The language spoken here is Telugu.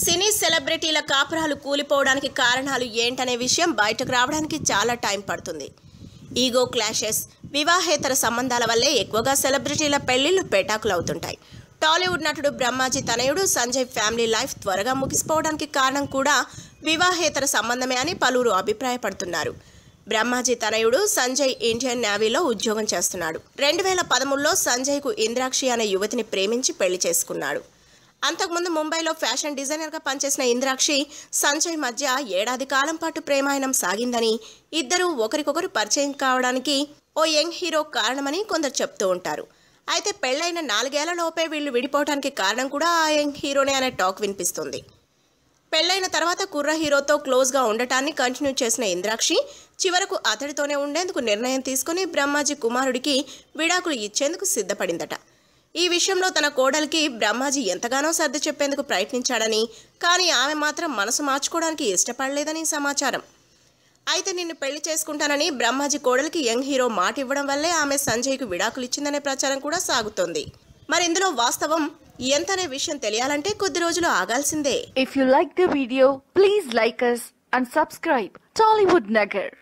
సినీ సెలబ్రిటీల కాపురాలు కూలిపోవడానికి కారణాలు ఏంటనే విషయం బయటకు రావడానికి చాలా టైం పడుతుంది. ఈగో క్లాషెస్ వివాహేతర సంబంధాల వల్లే ఎక్కువగా సెలబ్రిటీల పెళ్ళిళ్ళు పెటాకులవుతుంటాయి. టాలీవుడ్ నటుడు బ్రహ్మాజీ తనయుడు సంజయ్ ఫ్యామిలీ లైఫ్ త్వరగా ముగిసిపోవడానికి కారణం కూడా వివాహేతర సంబంధమే అని పలువురు అభిప్రాయపడుతున్నారు. బ్రహ్మాజీ తనయుడు సంజయ్ ఇండియన్ నేవీలో ఉద్యోగం చేస్తున్నాడు. రెండు వేల పదమూడులో సంజయ్కు ఇంద్రాక్షి అనే యువతిని ప్రేమించి పెళ్ళి చేసుకున్నాడు. అంతకుముందు ముంబైలో ఫ్యాషన్ డిజైనర్గా పనిచేసిన ఇంద్రాక్షి సంజయ్ మధ్య ఏడాది కాలం పాటు ప్రేమాయణం సాగిందని. ఇద్దరూ ఒకరికొకరు పరిచయం కావడానికి ఓ యంగ్ హీరో కారణమని కొందరు చెప్తూ ఉంటారు. అయితే పెళ్ళైన నాలుగేళ్ళలోపే వీళ్ళు విడిపోవడానికి కారణం కూడా ఆ యంగ్ హీరోనే అనే టాక్ వినిపిస్తుంది. పెళ్ళైన తర్వాత కుర్ర హీరోతో క్లోజ్గా ఉండటాన్ని కంటిన్యూ చేసిన ఇంద్రాక్షి చివరకు అతడితోనే ఉండేందుకు నిర్ణయం తీసుకుని బ్రహ్మాజీ కుమారుడికి విడాకులు ఇచ్చేందుకు సిద్ధపడిందట. ఈ విషయంలో తన కోడలికి బ్రహ్మాజీ ఎంతగానో సర్ది చెప్పేందుకు ప్రయత్నించాడని కానీ ఆమె మాత్రం మనసు మార్చుకోవడానికి ఇష్టపడలేదని సమాచారం. అయితే నిన్ను పెళ్ళి చేసుకుంటానని బ్రహ్మాజీ కోడలికి యంగ్ హీరో మాట ఇవ్వడం వల్లే ఆమె సంజయ్కు విడాకులు ఇచ్చిందనే ప్రచారం కూడా సాగుతోంది. మరి ఇందులో వాస్తవం ఎంతనే విషయం తెలియాలంటే కొద్ది రోజులు ఆగాల్సిందే. If you like the video please like us and subscribe Tollywood Nagar